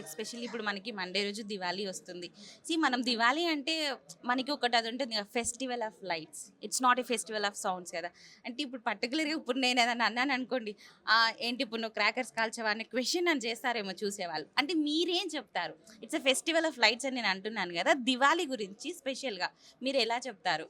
Especially ఇప్పుడు మనకి Monday రోజు దివాళీ వస్తుంది. సి మనం దివాళీ అంటే మనకి ఒకటి అది ఉంటుంది festival of lights it's not a festival of sounds కదా. అంటే ఇప్పుడు పర్టికులర్గా ఇప్పుడు నేను ఏదైనా అన్నాను అనుకోండి ఏంటి ఇప్పుడు నువ్వు క్రాకర్స్ కాల్చవా? అనే క్వశ్చన్ అని చేస్తారేమో చూసేవాళ్ళు. అంటే మీరేం చెప్తారు? It's a festival of lights అని నేను అంటున్నాను కదా దివాళీ గురించి స్పెషల్గా మీరు ఎలా చెప్తారు?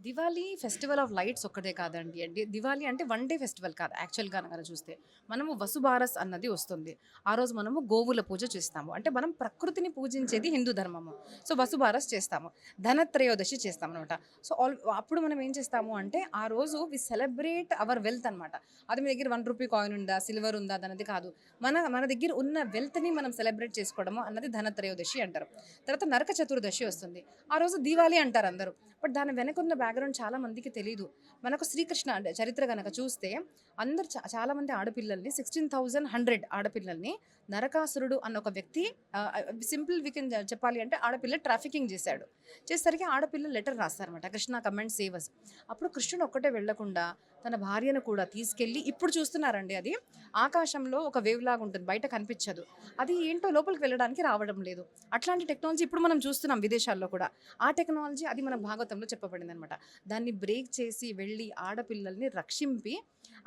దివాళీ ఫెస్టివల్ ఆఫ్ లైట్స్ ఒక్కటే కాదండి. అంటే దివాళీ అంటే వన్ డే ఫెస్టివల్ కాదు యాక్చువల్గా కనుక చూస్తే. మనము వసుబారస్ అన్నది వస్తుంది. ఆ రోజు మనము గోవుల పూజ చేస్తాము. అంటే మనం ప్రకృతిని పూజించేది హిందూ ధర్మము. సో వసుబారస్ చేస్తాము. ధనత్రయోదశి చేస్తాం అనమాట సో ఆల్ అప్పుడు మనం ఏం చేస్తాము అంటే ఆ రోజు వి సెలబ్రేట్ అవర్ వెల్త్ అనమాట అది మీ దగ్గర వన్ రూపీ కాయిన్ ఉందా సిల్వర్ ఉందా అన్నది కాదు. మన మన దగ్గర ఉన్న వెల్త్ని మనం సెలబ్రేట్ చేసుకోవడము అన్నది ధనత్రయోదశి అంటారు. తర్వాత నరక చతుర్దశి వస్తుంది. ఆ రోజు దివాళి అంటారు అందరూ. బట్ దాని వెనక ఉన్న బ్యాక్గ్రౌండ్ చాలా మందికి తెలియదు మనకు శ్రీకృష్ణ చరిత్ర కనుక చూస్తే అందరు చా- చాలా మంది ఆడపిల్లల్ని సిక్స్టీన్ థౌజండ్ హండ్రెడ్ ఆడపిల్లల్ని నరకాసురుడు అన్న ఒక వ్యక్తి సింపుల్ వీకెన్ చెప్పాలి అంటే ఆడపిల్ల ట్రాఫికింగ్ చేశాడు. చేసేసరికి ఆడపిల్ల letter రాస్తారనమాట Krishna come and save us అప్పుడు కృష్ణుడు ఒక్కటే వెళ్ళకుండా తన భార్యను కూడా తీసుకెళ్ళి ఇప్పుడు చూస్తున్నారండి అది. ఆకాశంలో ఒక వేవ్ లాగా ఉంటుంది బయట కనిపించదు. అది ఏంటో లోపలికి వెళ్ళడానికి రావడం లేదు. అట్లాంటి టెక్నాలజీ ఇప్పుడు మనం చూస్తున్నాం విదేశాల్లో కూడా. ఆ టెక్నాలజీ అది మన భాగవతంలో చెప్పబడింది అనమాట దాన్ని బ్రేక్ చేసి వెళ్ళి ఆడపిల్లల్ని రక్షింపి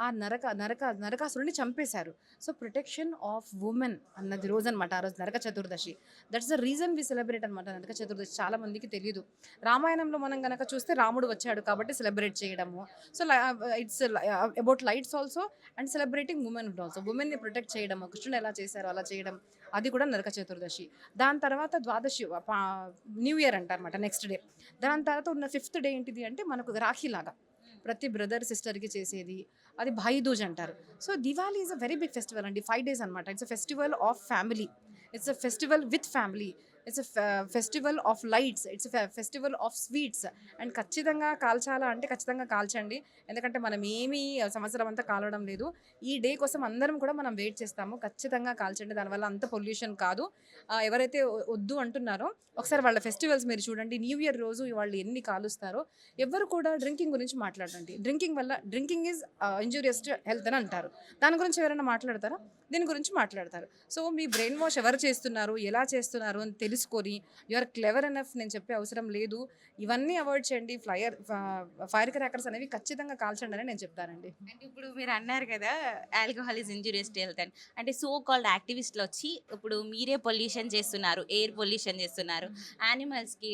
ఆ నరక నరక నరకాసురుని చంపేశారు. సో ప్రొటెక్షన్ ఆఫ్ ఉమెన్ అన్నది రోజు అనమాట ఆ రోజు Naraka Chaturdashi. That's the reason we celebrate అనమాట నరక చతుర్దశి. చాలా మందికి తెలియదు రామాయణంలో మనం కనుక చూస్తే రాముడు వచ్చాడు కాబట్టి సెలబ్రేట్ చేయడము. So it's about lights also and celebrating women also ఉమెన్ని protect చేయడము. కృష్ణుడు ఎలా చేశారో అలా చేయడం. అది కూడా నరక చతుర్దశి. దాని తర్వాత ద్వాదశి న్యూ ఇయర్ అంటారన్నమాట నెక్స్ట్ డే దాని తర్వాత ఉన్న ఫిఫ్త్ డే ఏంటిది అంటే మనకు రాఖీ లాగా ప్రతి బ్రదర్ సిస్టర్కి చేసేది. అది భాయిదూజ్ అంటారు. So Diwali is a very big festival అండి. ఫైవ్ డేస్ అనమాట it's a festival of family it's a festival with family it's festival of lights it's festival of sweets and ఖచ్చితంగా కాల్చాలా అంటే ఖచ్చితంగా కాల్చండి. ఎందుకంటే మనం ఏమీ సంవత్సరం అంతా కాలడం లేదు. ఈ డే కోసం అందరం కూడా మనం వెయిట్ చేస్తాము. ఖచ్చితంగా కాల్చండి. దానివల్ల అంత పొల్యూషన్ కాదు. ఎవరైతే వద్దు అంటున్నారో ఒకసారి వాళ్ళ ఫెస్టివల్స్ మీరు చూడండి. న్యూ ఇయర్ రోజు వాళ్ళు ఎన్ని కాలుస్తారో ఎవరు కూడా డ్రింకింగ్ గురించి మాట్లాడండి డ్రింకింగ్ వల్ల drinking is injurious to health అని అంటారు. దాని గురించి ఎవరైనా మాట్లాడతారా? దీని గురించి మాట్లాడతారు. సో మీ బ్రెయిన్ వాష్ ఎవరు చేస్తున్నారు? ఎలా చేస్తున్నారు? అని తెలుసు తెలుసుకొని యూఆర్ క్లెవర్ ఎనఫ్ నేను చెప్పే అవసరం లేదు. ఇవన్నీ అవాయిడ్ చేయండి. ఫ్లయర్ ఫైర్ క్రాకర్స్ అనేవి ఖచ్చితంగా కాల్చండి అని నేను చెప్తానండి. అంటే ఇప్పుడు మీరు అన్నారు కదా alcohol is injurious to health అని అంటే సో కాల్డ్ యాక్టివిస్టులు వచ్చి ఇప్పుడు మీరే పొల్యూషన్ చేస్తున్నారు ఎయిర్ పొల్యూషన్ చేస్తున్నారు. యానిమల్స్కి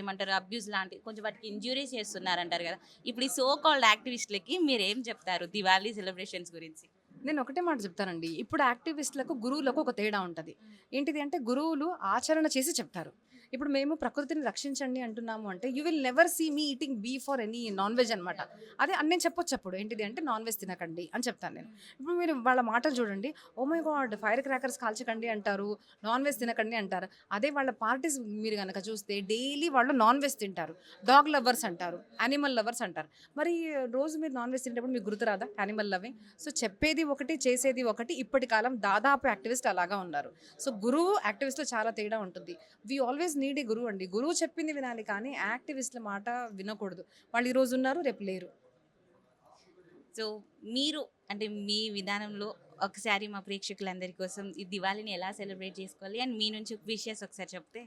ఏమంటారు అబ్యూస్ లాంటి కొంచెం వాటికి ఇంజూరీస్ చేస్తున్నారు అంటారు కదా. ఇప్పుడు ఈ సో కాల్డ్ యాక్టివిస్టులకి మీరు ఏం చెప్తారు? దివాళీ సెలబ్రేషన్స్ గురించి. నేను ఒకటే మాట చెప్తానండి. ఇప్పుడు యాక్టివిస్టులకు గురువులకు ఒక తేడా ఉంటుంది. ఏంటిది అంటే గురువులు ఆచరణ చేసి చెప్తారు. ఇప్పుడు మేము ప్రకృతిని రక్షించండి అంటున్నాము అంటే you will never see me eating beef or any non veg అనమాట అదే అని నేను చెప్పొచ్చు అప్పుడు ఏంటిది అంటే నాన్ వెజ్ తినకండి అని చెప్తాను నేను. ఇప్పుడు మీరు వాళ్ళ మాటలు చూడండి. Oh my God fire crackers కాల్చకండి అంటారు. నాన్ వెజ్ తినకండి అంటారు. అదే వాళ్ళ పార్టీస్ మీరు కనుక చూస్తే డైలీ వాళ్ళు నాన్ వెజ్ తింటారు. డాగ్ లవర్స్ అంటారు. యానిమల్ లవర్స్ అంటారు. మరి రోజు మీరు నాన్ వెజ్ తినేటప్పుడు మీకు గుర్తురాదా యానిమల్ లవింగ్ సో చెప్పేది ఒకటి చేసేది ఒకటి ఇప్పటి కాలం దాదాపు యాక్టివిస్ట్ అలాగా ఉన్నారు. సో గురువు యాక్టివిస్ట్లో చాలా తేడా ఉంటుంది. వీ ఆల్వేస్ నీడ్ ఏ గురువు అండి. గురువు చెప్పింది వినాలి కానీ యాక్టివిస్ట్ల మాట వినకూడదు. వాళ్ళు ఈ రోజు ఉన్నారు రేపు లేరు. సో మీరు అంటే మీ విధానంలో ఒకసారి మా ప్రేక్షకులందరి కోసం ఈ దివాళీని ఎలా సెలబ్రేట్ చేసుకోవాలి? అండ్ మీ నుంచి విషయస్ ఒకసారి చెప్తే?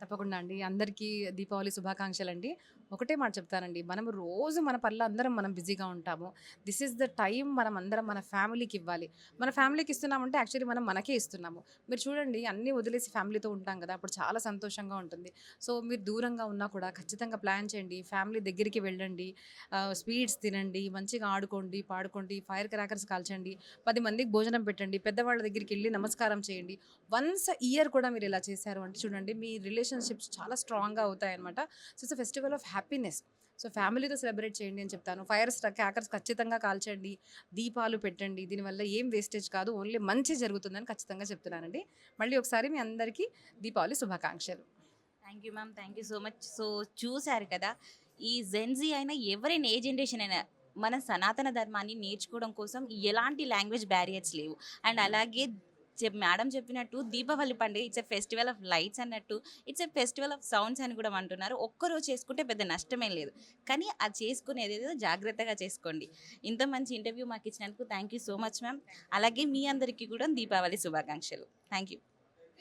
తప్పకుండా అండి. అందరికీ దీపావళి శుభాకాంక్షలు అండి ఒకటే మాట చెప్తానండి. మనం రోజు మన పనులు అందరం మనం బిజీగా ఉంటాము. దిస్ ఇస్ ద టైం మనం అందరం మన ఫ్యామిలీకి ఇవ్వాలి. మన ఫ్యామిలీకి ఇస్తున్నామంటే యాక్చువల్లీ మనం మనకే ఇస్తున్నాము. మీరు చూడండి అన్నీ వదిలేసి ఫ్యామిలీతో ఉంటాం కదా అప్పుడు చాలా సంతోషంగా ఉంటుంది. సో మీరు దూరంగా ఉన్నా కూడా ఖచ్చితంగా ప్లాన్ చేయండి. ఫ్యామిలీ దగ్గరికి వెళ్ళండి. స్వీట్స్ తినండి. మంచిగా ఆడుకోండి పాడుకోండి. Fire crackers కాల్చండి. పది మందికి భోజనం పెట్టండి. పెద్దవాళ్ళ దగ్గరికి వెళ్ళి నమస్కారం చేయండి. వన్స్ ఇయర్ కూడా మీరు ఇలా చేశారు అంటే చూడండి మీ రిలేషన్షిప్స్ చాలా స్ట్రాంగ్గా అవుతాయన్నమాట. So it's festival of happiness so ఫ్యామిలీతో సెలబ్రేట్ చేయండి అని చెప్తాను. ఫైర్ హ్యాకర్స్ ఖచ్చితంగా కాల్చండి. దీపాలు పెట్టండి. దీనివల్ల ఏం వేస్టేజ్ కాదు. ఓన్లీ మంచి జరుగుతుందని ఖచ్చితంగా చెప్తున్నానండి. మళ్ళీ ఒకసారి మీ అందరికీ దీపావళి శుభాకాంక్షలు. Thank you ma'am thank you so much so చూశారు కదా ఈ జెన్జీ అయినా ఎవరైనా ఏ జనరేషన్ అయినా మన సనాతన ధర్మాన్ని నేర్చుకోవడం కోసం ఎలాంటి లాంగ్వేజ్ బ్యారియర్స్ లేవు. అండ్ అలాగే మేడం చెప్పినట్టు దీపావళి పండుగ it's a festival of lights అన్నట్టు it's a festival of sounds అని కూడా అంటున్నారు. ఒక్కరోజు చేసుకుంటే పెద్ద నష్టమే లేదు. కానీ అది చేసుకునేది ఏదో జాగ్రత్తగా చేసుకోండి. ఇంత మంచి ఇంటర్వ్యూ మాకు ఇచ్చినందుకు thank you so much ma'am అలాగే మీ అందరికీ కూడా దీపావళి శుభాకాంక్షలు. Thank you